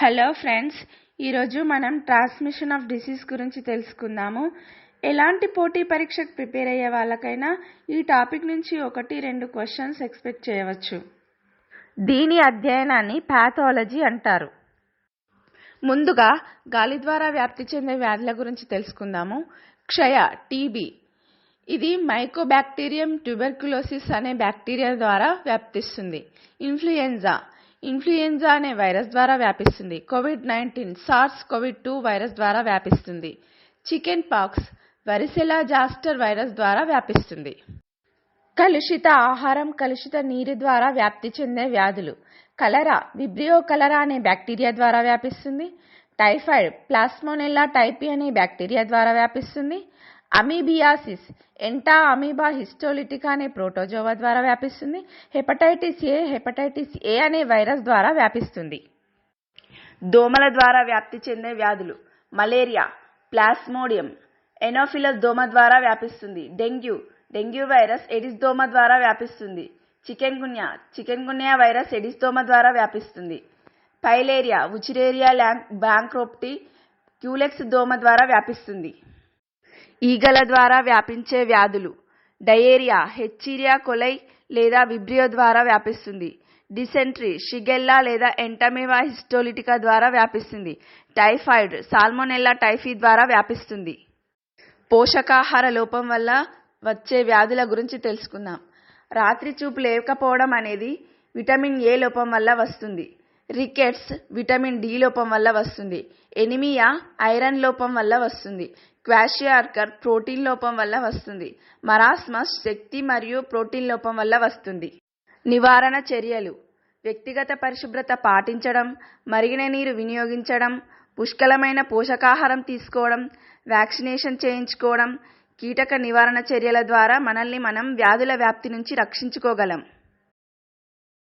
Hello friends ఈరోజు మనం transmission of disease గురించి తెలుసుకుందాము. ఎలాంటి పోటీ పరీక్షకు ప్రిపేర్ అయ్యే వాళ్ళకైనా ఈ టాపిక్ నుంచి ఒకటి రెండు క్వశ్చన్స్ ఎక్స్పెక్ట్ చేయవచ్చు. దీని అధ్యయనాన్ని ప్యాథాలజీ అంటారు. ముందుగా గాలి ద్వారా వ్యాప్తి చెందే వ్యాధుల గురించి తెలుసుకుందాము. క్షయ టీబీ ఇది మైకోబ్యాక్టీరియం ట్యూబెర్క్యులోసిస్ అనే బ్యాక్టీరియా ద్వారా వ్యాప్తిస్తుంది. ఇన్ఫ్లుయెంజా ఇన్ఫ్లుయెంజా అనే వైరస్ ద్వారా వ్యాపిస్తుంది. COVID nineteen SARS COVID two virus ద్వారా వ్యాపిస్తుంది. Chicken pox varicella zoster virus ద్వారా వ్యాపిస్తుంది. కలుషిత ఆహారం కలుషిత నీరు ద్వారా వ్యాప్తి చెందే వ్యాధులు. కలరా విబ్రియో కలరా అనే బ్యాక్టీరియా ద్వారా వ్యాపిస్తుంది. టైఫాయిడ్ ప్లాస్మోనెల్లా టైపీ అనే బ్యాక్టీరియా ద్వారా వ్యాపిస్తుంది. అమీబియాసిస్ ఎంటా అమీబా హిస్టోలిటికా అనే ప్రోటోజోవా ద్వారా వ్యాపిస్తుంది. హెపటైటిస్ ఏ హెపటైటిస్ ఏ అనే వైరస్ ద్వారా వ్యాపిస్తుంది. దోమల ద్వారా వ్యాప్తి చెందే వ్యాధులు మలేరియా ప్లాస్మోడియం ఎనోఫిలస్ దోమ ద్వారా వ్యాపిస్తుంది. డెంగ్యూ డెంగ్యూ వైరస్ ఎడిస్ దోమ ద్వారా వ్యాపిస్తుంది. Chikungunya chikungunya virus Aedes దోమ ద్వారా వ్యాపిస్తుంది. పైలేరియా ఉచిరేరియా ల్యాంక్ బ్యాంక్రోప్టీ క్యూలెక్స్ దోమ ద్వారా వ్యాపిస్తుంది. ఈగల ద్వారా వ్యాపించే వ్యాధులు. డయేరియా హెచ్చీరియా కొలై లేదా విబ్రియో ద్వారా వ్యాపిస్తుంది. డిసెంట్రీ షిగెల్లా లేదా ఎంటమేవా హిస్టోలిటికా ద్వారా వ్యాపిస్తుంది. టైఫాయిడ్ సాల్మోనెల్లా టైఫీ ద్వారా వ్యాపిస్తుంది. పోషకాహార లోపం వల్ల వచ్చే వ్యాధుల గురించి తెలుసుకుందాం. రాత్రి చూపు లేకపోవడం అనేది విటమిన్ ఏ లోపం వల్ల వస్తుంది. రికెట్స్ విటమిన్ డి లోపం వల్ల వస్తుంది. ఎనిమియా ఐరన్ లోపం వల్ల వస్తుంది. క్వాషియార్కర్ ప్రోటీన్ లోపం వల్ల వస్తుంది. మరాస్మస్ శక్తి మరియు ప్రోటీన్ లోపం వల్ల వస్తుంది. నివారణ చర్యలు. వ్యక్తిగత పరిశుభ్రత పాటించడం మరిగిన నీరు వినియోగించడం పుష్కలమైన పోషకాహారం తీసుకోవడం వ్యాక్సినేషన్ చేయించుకోవడం కీటక నివారణ చర్యల ద్వారా మనల్ని మనం వ్యాధుల వ్యాప్తి నుంచి రక్షించుకోగలం.